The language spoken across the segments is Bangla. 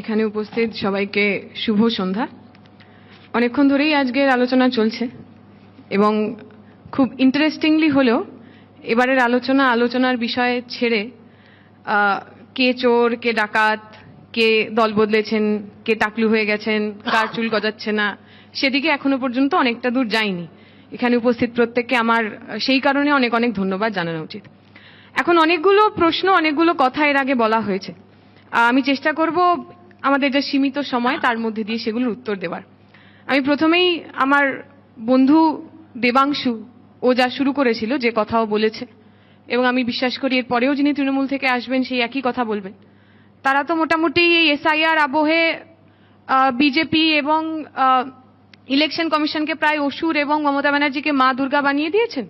এখানে উপস্থিত সবাইকে শুভ সন্ধ্যা। অনেকক্ষণ ধরেই আজকের আলোচনা চলছে এবং খুব ইন্টারেস্টিংলি হলেও এবারের আলোচনা, আলোচনার বিষয়ে ছেড়ে কে চোর, কে ডাকাত, কে দল বদলেছেন, কে টাকলু হয়ে গেছেন, কার চুল গজাচ্ছে না, সেদিকে এখনও পর্যন্ত অনেকটা দূর যায়নি এখানে উপস্থিত প্রত্যেককে আমার, সেই কারণে অনেক অনেক ধন্যবাদ জানানো উচিত। এখন অনেকগুলো প্রশ্ন, অনেকগুলো কথা এর আগে বলা হয়েছে। আমি চেষ্টা করব আমাদের যে সীমিত সময়, তার মধ্যে দিয়ে সেগুলোর উত্তর দেওয়ার। আমি প্রথমেই আমার বন্ধু দেবাংশু, ও যা শুরু করেছিল, যে কথাও বলেছে। এবং আমি বিশ্বাস করি, এর পরেও যিনি তৃণমূল থেকে আসবেন, সেই একই কথা বলবেন। তারা তো মোটামুটি এই এসআইআর আবহে বিজেপি এবং ইলেকশন কমিশনকে প্রায় অসুর এবং মমতা ব্যানার্জিকে মা দুর্গা বানিয়ে দিয়েছেন।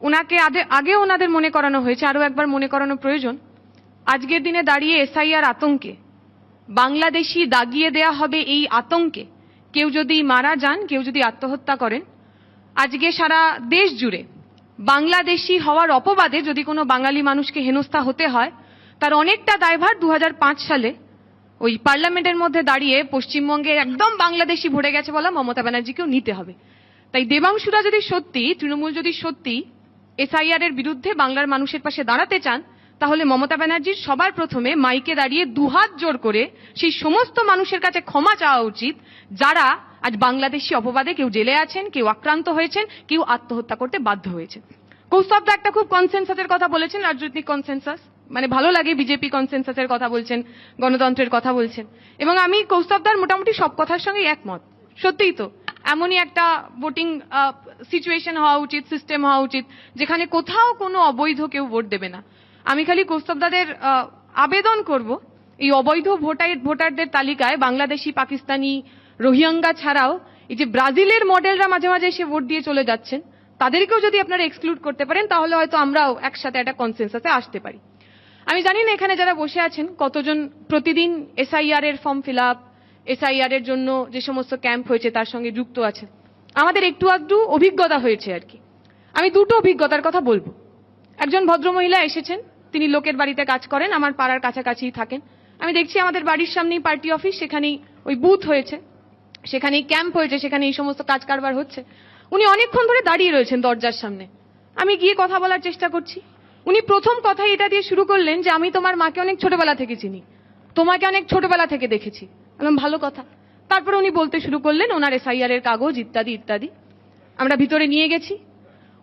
ওনাকে আগে ওনাদের মনে করানো হয়েছে, আরও একবার মনে করানো প্রয়োজন। আজকের দিনে দাঁড়িয়ে এসআইআর আতঙ্কে বাংলাদেশি দাগিয়ে দেয়া হবে এই আতঙ্কে। কেউ যদি মারা যান, কেউ যদি আত্মহত্যা করেন। আজকে সারা দেশ জুড়ে বাংলাদেশি হওয়ার অপবাদে যদি কোনো বাঙালি মানুষকে হেনস্থা হতে হয়, তার অনেকটা দায়ভার দু হাজার পাঁচ সালে ওই পার্লামেন্টের মধ্যে দাঁড়িয়ে পশ্চিমবঙ্গে একদম বাংলাদেশি ভরে গেছে বলা মমতা ব্যানার্জিকেও নিতে হবে। তাই দেবাংশুরা যদি সত্যি, তৃণমূল যদি সত্যি এসআইআর এর বিরুদ্ধে বাংলার মানুষের পাশে দাঁড়াতে চান তাহলে মমতা ব্যানার্জির সবার প্রথমে মাইকে দাঁড়িয়ে দুহাত জোর করে সেই সমস্ত মানুষের কাছে ক্ষমা চাওয়া উচিত, যারা আজ বাংলাদেশি অপবাদে কেউ জেলে আছেন, কেউ আক্রান্ত হয়েছেন, কেউ আত্মহত্যা করতে বাধ্য হয়েছেন। কৌস্তবদা একটা খুব কনসেনসাসের কথা বলেছেন, রাজনৈতিক কনসেনসাস মানে ভালো লাগে বিজেপি কনসেনসাসের কথা বলছেন, গণতন্ত্রের কথা বলছেন। এবং আমি কৌস্তবদার মোটামুটি সব কথার সঙ্গে একমত। সত্যিই তো, এমনই একটা ভোটিং সিচুয়েশন হওয়া উচিত সিস্টেম হওয়া উচিত, যেখানে কোথাও কোনো অবৈধ কেউ ভোট দেবে না। আমি খালি কৌস্তবদাদের আবেদন করব, এই অবৈধ ভোটার ভোটারদের তালিকায় বাংলাদেশি, পাকিস্তানি, রোহিঙ্গা ছাড়াও এই যে ব্রাজিলের মডেলরা মাঝে মাঝে এসে ভোট দিয়ে চলে যাচ্ছেন, তাদেরকেও যদি আপনারা এক্সক্লুড করতে পারেন, তাহলে হয়তো আমরাও একসাথে একটা কনসেন্সাসে আসতে পারি। আমি জানি না এখানে যারা বসে আছেন, কতজন প্রতিদিন এসআইআর এর ফর্ম ফিল আপ এসআইআর এর জন্য যে সমস্ত ক্যাম্প হয়েছে, তার সঙ্গে যুক্ত আছেন। আমাদের একটু আধটু অভিজ্ঞতা হয়েছে আর কি। আমি দুটো অভিজ্ঞতার কথা বলব। একজন ভদ্রমহিলা এসেছেন। তিনি লোকের বাড়িতে কাজ করেন, আমার পাড়ার কাছাকাছিই থাকেন। আমি দেখছি আমাদের বাড়ির সামনেই পার্টি অফিস, সেখানেই ওই বুথ হয়েছে। সেখানেই ক্যাম্প হয়েছে, সেখানে এই সমস্ত কাজ কারবার হচ্ছে। উনি অনেকক্ষণ ধরে দাঁড়িয়ে রয়েছেন দরজার সামনে। আমি গিয়ে কথা বলার চেষ্টা করছি। উনি প্রথম কথাই এটা দিয়ে শুরু করলেন যে, আমি তোমার মাকে অনেক ছোটবেলা থেকে চিনি। তোমাকে অনেক ছোটবেলা থেকে দেখেছি। বললাম, ভালো কথা। তারপর উনি বলতে শুরু করলেন, ওনার এসআইআর এর কাগজ, ইত্যাদি ইত্যাদি। আমরা ভিতরে নিয়ে গেছি।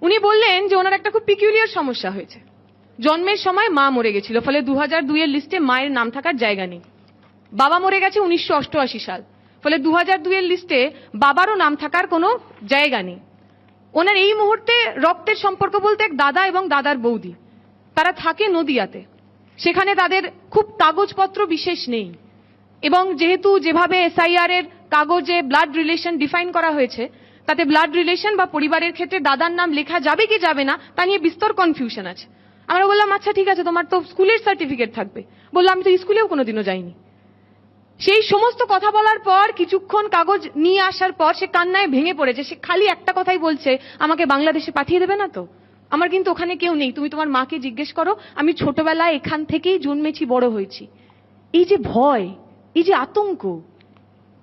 উনি বললেন যে ওনার একটা খুব পিকিউলিয়ার সমস্যা হয়েছে। জন্মের সময় মা মরে গেছিল, ফলে দু হাজার দুইয়ের লিস্টে মায়ের নাম থাকার জায়গা নেই। বাবা মরে গেছে উনিশশো অষ্টআশি সাল, ফলে দু হাজার দুইয়ের লিস্টে বাবারও নাম থাকার কোনো জায়গা নেই। ওনার এই মুহূর্তে রক্তের সম্পর্ক বলতে এক দাদা এবং দাদার বৌদি। তারা থাকে নদিয়াতে। সেখানে তাদের খুব কাগজপত্র বিশেষ নেই। এবং যেহেতু যেভাবে এসআইআর এর কাগজে ব্লাড রিলেশন ডিফাইন করা হয়েছে তাতে ব্লাড রিলেশন বা পরিবারের ক্ষেত্রে দাদার নাম লেখা যাবে কি যাবে না, তা নিয়ে বিস্তর কনফিউশন আছে। আমরা বললাম আচ্ছা ঠিক আছে, তোমার তো স্কুলের সার্টিফিকেট থাকবে। বললাম আমি তো স্কুলেও কোনোদিনও যাইনি। সেই সমস্ত কথা বলার পর কিছুক্ষণ কাগজ নিয়ে আসার পর সে কান্নায় ভেঙে পড়েছে। সে খালি একটা কথাই বলছে, আমাকে বাংলাদেশে পাঠিয়ে দেবে না তো? আমার কিন্তু ওখানে কেউ নেই। তুমি তোমার মাকে জিজ্ঞেস করো, আমি ছোটবেলায় এখান থেকেই জন্মেছি, বড় হয়েছি। এই যে ভয়, এই যে আতঙ্ক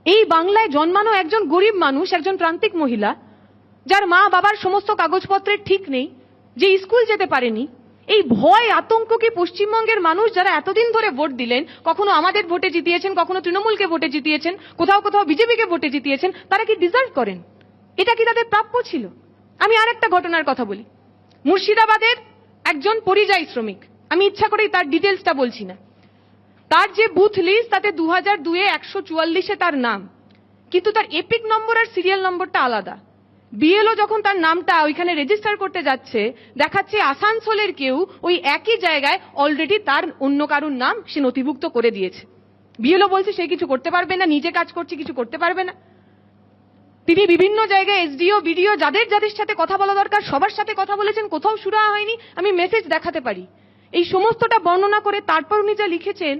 এই বাংলায় জন্মানো একজন গরিব মানুষ, একজন প্রান্তিক মহিলা, যার মা বাবার সমস্ত কাগজপত্রের ঠিক নেই, যে স্কুল যেতে পারেনি, এই ভয় আতঙ্ককে পশ্চিমবঙ্গের মানুষ যারা এতদিন ধরে ভোট দিলেন, কখনো আমাদের ভোটে জিতিয়েছেন, কখনো তৃণমূলকে ভোটে জিতিয়েছেন, কোথাও কোথাও বিজেপিকে ভোটে জিতিয়েছেন, তারা কি ডিজার্ভ করেন? এটা কি তাদের প্রাপ্য ছিল? আমি আর একটা ঘটনার কথা বলি। মুর্শিদাবাদের একজন পরিযায়ী শ্রমিক, আমি ইচ্ছা করেই তার ডিটেলসটা বলছি না। তার যে বুথ লিস্ট তাতে দু হাজার দুয়ে একশো চুয়াল্লিশে তার নাম। কিন্তু তার এপিক নম্বর আর সিরিয়াল নম্বরটা আলাদা। বিএলও যখন তার নামটা ওইখানে রেজিস্টার করতে যাচ্ছে, দেখাচ্ছে আসানসোলের কেউ ওই একই জায়গায় অলরেডি তার অন্য কারুর নাম সে নথিভুক্ত করে দিয়েছে। বিএলও বলছে সে কিছু করতে পারবে না, নিজে কাজ করছে, কিছু করতে পারবে না। তিনি বিভিন্ন জায়গায় এসডিও বিডিও যাদের যাদের সাথে কথা বলা দরকার, সবার সাথে কথা বলেছেন, কোথাও শুরু হয়নি, আমি মেসেজ দেখাতে পারি। এই সমস্তটা বর্ণনা করে তারপর উনি যা লিখেছেন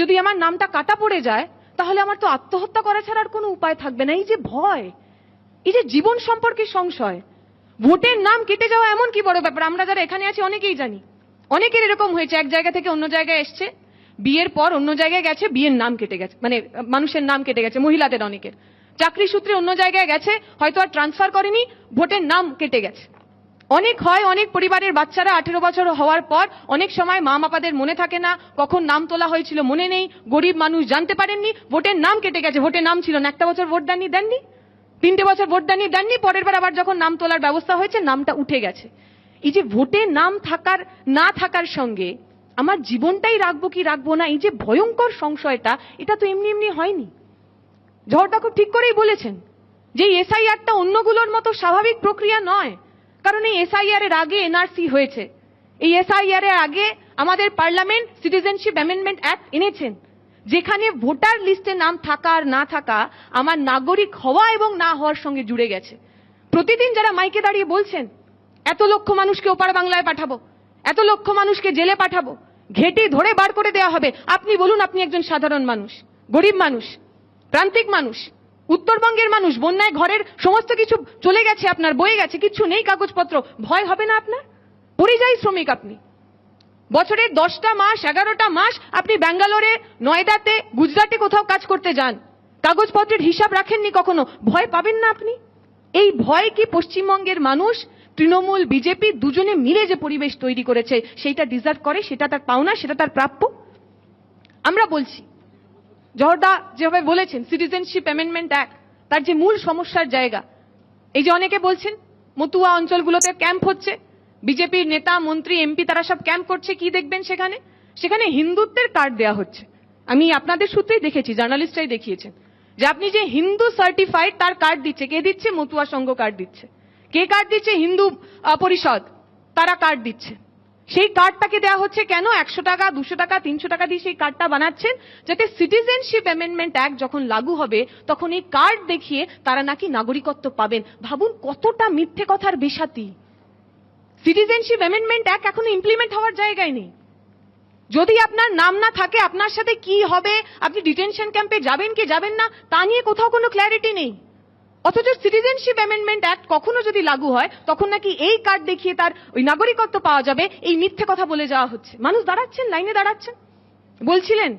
যদি আমার নামটা কাটা পড়ে যায়, তাহলে আমার তো আত্মহত্যা করা ছাড়া আর কোনো উপায় থাকবে না। এই যে ভয়, এই যে জীবন সম্পর্কে সংশয়, ভোটের নাম কেটে যাওয়া এমন কি বড় ব্যাপার? আমরা যারা এখানে আছি অনেকেই জানি। অনেকের এরকম হয়েছে, এক জায়গা থেকে অন্য জায়গায় এসছে, বিয়ের পর অন্য জায়গায় গেছে, বিয়ের নাম কেটে গেছে মানে মানুষের নাম কেটে গেছে, মহিলাদের অনেকের। চাকরি সূত্রে অন্য জায়গায় গেছে, হয়তো আর ট্রান্সফার করেনি, ভোটের নাম কেটে গেছে। অনেক হয়, অনেক পরিবারের বাচ্চারা আঠেরো বছর হওয়ার পর অনেক সময় মা বাবাদের মনে থাকে না কখন নাম তোলা হয়েছিল, মনে নেই। গরিব মানুষ জানতে পারেননি, ভোটের নাম কেটে গেছে। ভোটের নাম ছিল না, একটা বছর ভোট দেননি দেননি। তিনটে বছর ভোট দেননি দেননি। পরের বার আবার যখন নাম তোলার ব্যবস্থা হয়েছে, নামটা উঠে গেছে। এই যে ভোটে নাম থাকার, না থাকার সঙ্গে আমার জীবনটাই রাখব কি রাখব না, এই যে ভয়ঙ্কর সংশয়টা, এটা তো এমনি এমনি হয়নি। জহরটা খুব ঠিক করেই বলেছেন যে এসআইআরটা অন্যগুলোর মতো স্বাভাবিক প্রক্রিয়া নয়। কারণ এই এসআইআর এর আগে এনআরসি হয়েছে। এই এসআইআর এর আগে আমাদের পার্লামেন্ট সিটিজেনশিপ অ্যামেন্ডমেন্ট অ্যাক্ট এনেছেন, যেখানে ভোটার লিস্টে নাম থাকা আর না থাকা আমার নাগরিক হওয়া এবং না হওয়ার সঙ্গে জুড়ে গেছে। প্রতিদিন যারা মাইকে দাঁড়িয়ে বলছেন, এত লক্ষ মানুষকে ওপার বাংলায় পাঠাবো, এত লক্ষ মানুষকে জেলে পাঠাবো, ঘেটে ধরে বার করে দেওয়া হবে। আপনি বলুন, আপনি একজন সাধারণ মানুষ, গরিব মানুষ, প্রান্তিক মানুষ উত্তরবঙ্গের মানুষ বন্যায় ঘরের সমস্ত কিছু চলে গেছে, আপনার বয়ে গেছে কিছু নেই, কাগজপত্র। ভয় হবে না আপনার? পরিযায়ী শ্রমিক আপনি। বছরের দশটা মাস, এগারোটা মাস আপনি ব্যাঙ্গালোরে নয়ডাতে গুজরাটে কোথাও কাজ করতে যান। কাগজপত্রের হিসাব রাখেননি কখনো? ভয় পাবেন না আপনি? এই ভয় কি পশ্চিমবঙ্গের মানুষ? তৃণমূল, বিজেপি দুজনে মিলে যে পরিবেশ তৈরি করেছে, সেইটা ডিজার্ভ করে, সেটা তার পাওনা, সেটা তার প্রাপ্য? আমরা বলছি জহরদা যেভাবে বলেছেন সিটিজেনশিপ অ্যামেন্ডমেন্ট অ্যাক্ট তার যে মূল সমস্যার জায়গা, এই যে অনেকে বলছেন, মতুয়া অঞ্চলগুলোতে ক্যাম্প হচ্ছে, বিজেপির নেতা, মন্ত্রী এমপি তারা সব ক্যাম্প করছে, কি দেখবেন সেখানে? সেখানে হিন্দুত্বের কার্ড দেওয়া হচ্ছে। আমি আপনাদের সূত্রেই দেখেছি, জার্নালিস্টরাই দেখিয়েছেন, যে আপনি যে হিন্দু সার্টিফাইড তার কার্ড দিচ্ছে, কে দিচ্ছে? মতুয়া সংঘ কার্ড দিচ্ছে। কে কার্ড দিচ্ছে? হিন্দু পরিষদ, তারা কার্ড দিচ্ছে। সেই কার্ডটাকে দেওয়া হচ্ছে কেন? একশো টাকা, দুশো টাকা, তিনশো টাকা দিয়ে সেই কার্ডটা বানাচ্ছেন যাতে সিটিজেনশিপ অ্যামেন্ডমেন্ট অ্যাক্ট যখন লাগু হবে, তখন এই কার্ড দেখিয়ে তারা নাকি নাগরিকত্ব পাবেন। ভাবুন কতটা মিথ্যে কথার বেসাতি সিটিজেনশিপ অ্যামেন্ডমেন্ট অ্যাক্ট এখনও ইমপ্লিমেন্ট হওয়ার জায়গায় নেই। যদি আপনার নাম না থাকে, আপনার সাথে কি হবে? আপনি ডিটেনশন ক্যাম্পে যাবেন কি যাবেন না? তা নিয়ে কোথাও কোনো ক্ল্যারিটি নেই। অথচ সিটিজেনশিপ অ্যামেন্ডমেন্ট অ্যাক্ট কখনো যদি লাগু হয়, তখন নাকি এই কার্ড দেখিয়ে তার ওই নাগরিকত্ব পাওয়া যাবে। এই মিথ্যে কথা বলে যাওয়া হচ্ছে। মানুষ দাঁড়াচ্ছেন, লাইনে দাঁড়াচ্ছেন। বলছিলেন,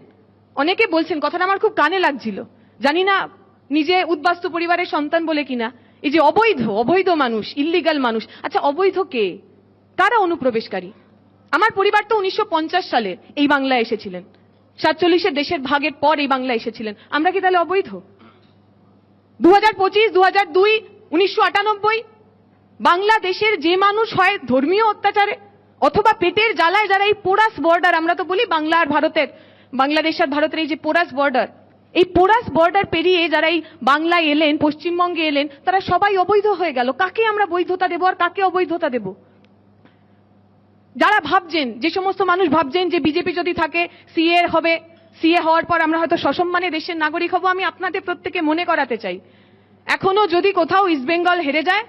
অনেকে বলছেন, কথাটা আমার খুব কানে লাগছিল। জানি না নিজে উদ্বাস্তু পরিবারের সন্তান বলে কিনা। এই যে অবৈধ অবৈধ মানুষ ইল্লিগাল মানুষ। আচ্ছা অবৈধ কে? কারা অনুপ্রবেশকারী? আমার পরিবার তো উনিশশো পঞ্চাশ সালে এই বাংলায় এসেছিলেন। সাতচল্লিশের দেশের ভাগের পর এই বাংলায় এসেছিলেন। আমরা কি তাহলে অবৈধ? দু হাজার পঁচিশ দু হাজার দুই, উনিশশো আটানব্বই, বাংলাদেশের যে মানুষ হয় ধর্মীয় অত্যাচারে অথবা পেটের জ্বালায় যারা এই পোরাস বর্ডার, আমরা তো বলি বাংলা আর ভারতের, বাংলাদেশ আর ভারতের এই যে পোরাস বর্ডার, এই পোরাস বর্ডার পেরিয়ে যারা এই বাংলায় এলেন, পশ্চিমবঙ্গে এলেন, তারা সবাই অবৈধ হয়ে গেল। কাকে আমরা বৈধতা দেবো আর কাকে অবৈধতা দেব? যারা ভাবছেন, যে সমস্ত মানুষ ভাবছেন যে বিজেপি যদি থাকে, সিএ হবে সিএ হওয়ার পর আমরা হয়তো সসম্মানে দেশের নাগরিক হব, আমি আপনাদের প্রত্যেকে মনে করাতে চাই। এখনও যদি কোথাও ইস্টবেঙ্গল হেরে যায়,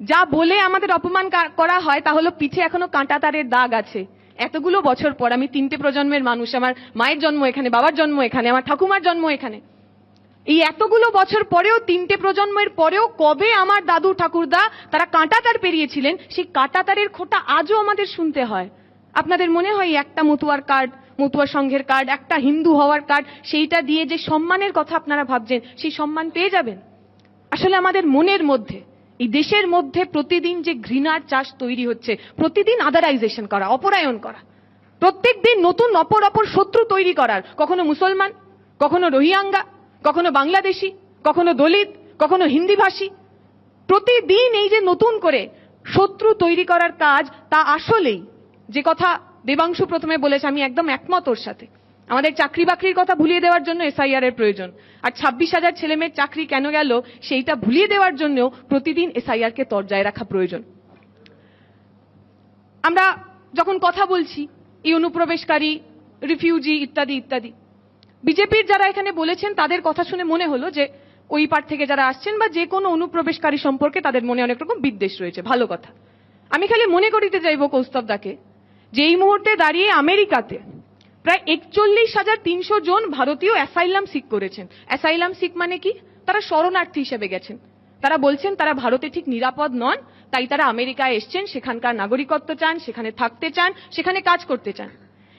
যা বলে আমাদের অপমান করা হয়, তা হলো পিঠে এখনও কাঁটা তারের দাগ আছে। এতগুলো বছর পর আমি তিনটে প্রজন্মের মানুষ, আমার মায়ের জন্ম এখানে, বাবার জন্ম এখানে, আমার ঠাকুমার জন্ম এখানে। এই এতগুলো বছর পরেও, তিনটে প্রজন্মের পরেও কবে আমার দাদু ঠাকুরদা তারা কাঁটাতার পেরিয়েছিলেন, সেই কাঁটাতারের খোটা আজও আমাদের শুনতে হয়। আপনাদের মনে হয় একটা মতুয়ার কার্ড মতুয়া সংঘের কার্ড একটা হিন্দু হওয়ার কার্ড সেইটা দিয়ে যে সম্মানের কথা আপনারা ভাবছেন, সেই সম্মান পেয়ে যাবেন। আসলে আমাদের মনের মধ্যে, এই দেশের মধ্যে প্রতিদিন যে ঘৃণার চাষ তৈরি হচ্ছে, প্রতিদিন আদারাইজেশন করা, অপরায়ণ করা, প্রত্যেক দিন নতুন অপর অপর শত্রু তৈরি করার, কখনো মুসলমান, কখনো রোহিঙ্গা, কখনো বাংলাদেশি, কখনো দলিত, কখনো হিন্দিভাষী, প্রতিদিন এই যে নতুন করে শত্রু তৈরি করার কাজ, তা আসলেই যে কথা দেবাংশু প্রথমে বলেছে, আমি একদম একমত ওর সাথে। আমাদের চাকরি বাকরির কথা ভুলিয়ে দেওয়ার জন্য এসআইআর এর প্রয়োজন। আর ছাব্বিশ হাজার ছেলে মেয়ের চাকরি কেন গেল, সেইটা ভুলিয়ে দেওয়ার জন্য প্রতিদিন এসআইআর কে তরজায় রাখা প্রয়োজন। আমরা যখন কথা বলছি এই অনুপ্রবেশকারী রিফিউজি ইত্যাদি ইত্যাদি, বিজেপির যারা এখানে বলেছেন, তাদের কথা শুনে মনে হলো যে ওই পার থেকে যারা আসছেন বা যে কোনো অনুপ্রবেশকারী সম্পর্কে তাদের মনে অনেক রকম বিদ্বেষ রয়েছে। ভালো কথা। আমি খালি মনে করিতে চাইব কৌস্তব দাকে যে এই মুহূর্তে দাঁড়িয়ে আমেরিকাতে প্রায় একচল্লিশ হাজার তিনশো জন ভারতীয় অ্যাসাইলাম সিক করেছেন। অ্যাসাইলাম সিক মানে কি? তারা শরণার্থী হিসেবে গেছেন। তারা বলছেন, তারা ভারতে ঠিক নিরাপদ নন, তাই তারা আমেরিকায় এসছেন, সেখানকার নাগরিকত্ব চান, সেখানে থাকতে চান, সেখানে কাজ করতে চান।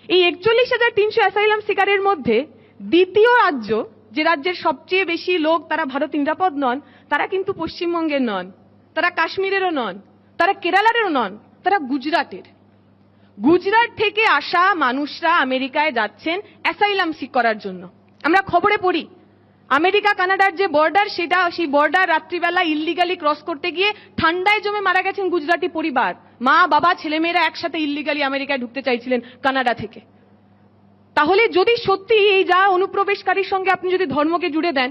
এই একচল্লিশ হাজার তিনশো অ্যাসাইলাম শিকারের মধ্যে দ্বিতীয় রাজ্য, যে রাজ্যের সবচেয়ে বেশি লোক তারা ভারত নিরাপদ নন, তারা কিন্তু পশ্চিমবঙ্গের নন, তারা কাশ্মীরেরও নন, তারা কেরালারেরও নন, তারা গুজরাটের। গুজরাট থেকে আসা মানুষরা আমেরিকায় যাচ্ছেন অ্যাসাইলাম সিক করার জন্য। আমরা খবরে পড়ি, আমেরিকা, কানাডার যে বর্ডার, সেটা সেই বর্ডার রাত্রিবেলা ইল্লিগালি ক্রস করতে গিয়ে ঠান্ডায় জমে মারা গেছেন গুজরাটি পরিবার। মা, বাবা, ছেলেমেয়েরা একসাথে ইল্লিগালি আমেরিকায় ঢুকতে চাইছিলেন কানাডা থেকে। তাহলে যদি সত্যি এই যা অনুপ্রবেশকারীর সঙ্গে আপনি যদি ধর্মকে জুড়ে দেন,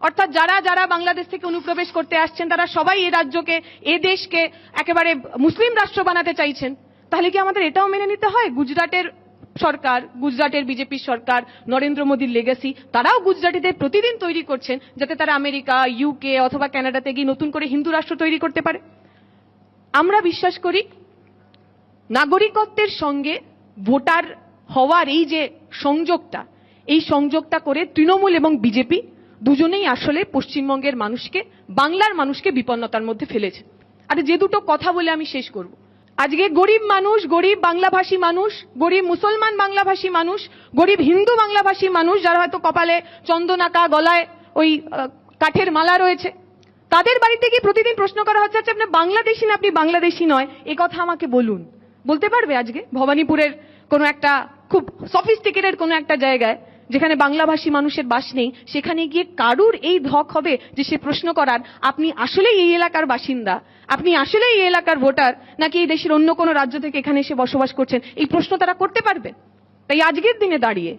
অর্থাৎ যারা যারা বাংলাদেশ থেকে অনুপ্রবেশ করতে আসছেন, তারা সবাই এ রাজ্যকে, এ দেশকে একেবারে মুসলিম রাষ্ট্র বানাতে চাইছেন তাহলে কি আমাদের এটাও মেনে নিতে হয়? গুজরাটের সরকার, গুজরাটের বিজেপি সরকার, নরেন্দ্র মোদীর লেগাসি তারাও গুজরাটিদের প্রতিদিন তৈরি করছেন যাতে তারা আমেরিকা ইউকে অথবা কানাডাতে গিয়ে নতুন করে হিন্দু রাষ্ট্র তৈরি করতে পারে। আমরা বিশ্বাস করি নাগরিকত্বের সঙ্গে ভোটার হওয়ার এই যে সংযোগটা, এই সংযোগটা করে তৃণমূল এবং বিজেপি দুজনেই আসলে পশ্চিমবঙ্গের মানুষকে, বাংলার মানুষকে বিপন্নতার মধ্যে ফেলেছে। আর যে দুটো কথা বলে আমি শেষ করব। আজকে গরিব মানুষ, গরিব বাংলাভাষী মানুষ, গরিব মুসলমান বাংলাভাষী মানুষ, গরিব হিন্দু বাংলাভাষী মানুষ যারা হয়তো কপালে চন্দনাকা গলায় ওই কাঠের মালা রয়েছে, তাদের বাড়িতে গিয়ে প্রতিদিন প্রশ্ন করা হচ্ছে আচ্ছা আপনি বাংলাদেশি না আপনি বাংলাদেশি নয়? এ কথা আমাকে বলুন। বলতে পারবে আজকে? ভবানীপুরের কোনো একটা খুব সফিস্টিকেটেড কোনো একটা জায়গায়। যেখানে বাংলাভাষী মানুষের বাস নেই, সেখানে গিয়ে কারুর এই ধক হবে যে সে প্রশ্ন করার, আপনি আসলেই এই এলাকার বাসিন্দা? আপনি আসলেই এই এলাকার ভোটার? নাকি এই দেশের অন্য কোনো রাজ্য থেকে এখানে এসে বসবাস করছেন? এই প্রশ্ন তারা করতে পারবে। তাই আজকের দিনে দাঁড়িয়ে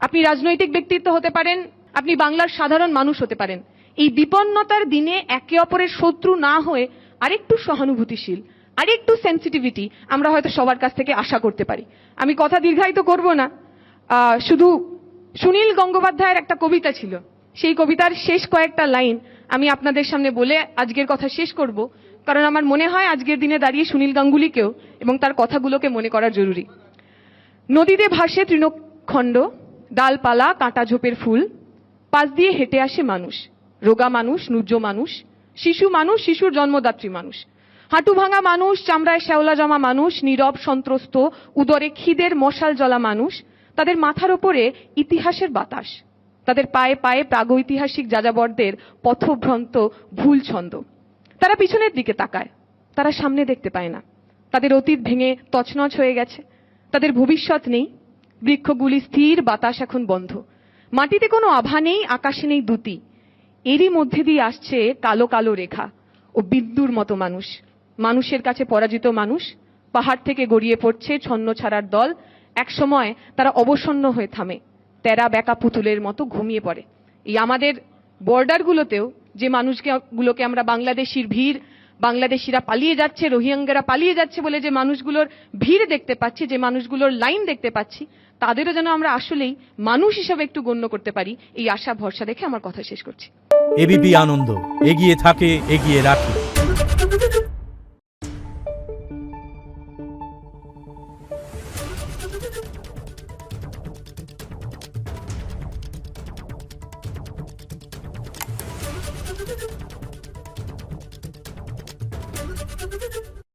আপনি রাজনৈতিক ব্যক্তিত্ব হতে পারেন, আপনি বাংলার সাধারণ মানুষ হতে পারেন। এই বিপন্নতার দিনে একে অপরের শত্রু না হয়ে আরেকটু সহানুভূতিশীল, আরেকটু সেন্সিটিভিটি আমরা হয়তো সবার কাছ থেকে আশা করতে পারি। আমি কথা দীর্ঘায়িত করব না। শুধু সুনীল গঙ্গোপাধ্যায়ের একটা কবিতা ছিল। সেই কবিতার শেষ কয়েকটা লাইন আমি আপনাদের সামনে বলে আজকের কথা শেষ করব, কারণ আমার মনে হয় আজকের দিনে দাঁড়িয়ে সুনীল গাঙ্গুলিকেও এবং তার কথাগুলোকে মনে করা জরুরি। নদীতে ভাসে তৃণখণ্ড, ডালপালা, কাঁটা ঝোপের ফুল, পাশ দিয়ে হেঁটে আসে মানুষ, রোগা মানুষ নুজ্জ মানুষ, শিশু মানুষ, শিশুর জন্মদাত্রী মানুষ। হাঁটু ভাঙা মানুষ, চামড়ায় শ্যাওলা জমা মানুষ, নীরব সন্ত্রস্ত, উদরে খিদের মশাল জ্বলা মানুষ তাদের মাথার ওপরে ইতিহাসের বাতাস। তাদের পায়ে পায়ে প্রাগৈতিহাসিক যাযাবরদের পথভ্রন্ত ভুল ছন্দ। তারা পিছনের দিকে তাকায়। তারা সামনে দেখতে পায় না। তাদের অতীত ভেঙে তছনছ হয়ে গেছে। তাদের ভবিষ্যৎ নেই। বৃক্ষগুলি স্থির, বাতাস এখন বন্ধ। মাটিতে কোনো আভা নেই, আকাশে নেই দুতি এরই মধ্যে দিয়ে আসছে কালো কালো রেখা ও বিদ্যুর মতো মানুষ। মানুষের কাছে পরাজিত মানুষ। পাহাড় থেকে গড়িয়ে পড়ছে ছন্ন ছাড়ার দল। একসময় তারা অবসন্ন হয়ে থামে, তেরা বেকা পুতুলের মতো ঘুমিয়ে পড়ে। এই আমাদের বর্ডারগুলোতেও যে মানুষকে গুলোকে আমরা বাংলাদেশির ভিড়, বাংলাদেশিরা পালিয়ে যাচ্ছে, রোহিঙ্গারা পালিয়ে যাচ্ছে বলে যে মানুষগুলোর ভিড় দেখতে পাচ্ছি, যে মানুষগুলোর লাইন দেখতে পাচ্ছি, তাদেরও যেন আমরা আসলেই মানুষ হিসাবে একটু গণ্য করতে পারি, এই আশা ভরসা দেখে আমার কথা শেষ করছি। এবিপি আনন্দ, এগিয়ে থাকে, এগিয়ে রাখে।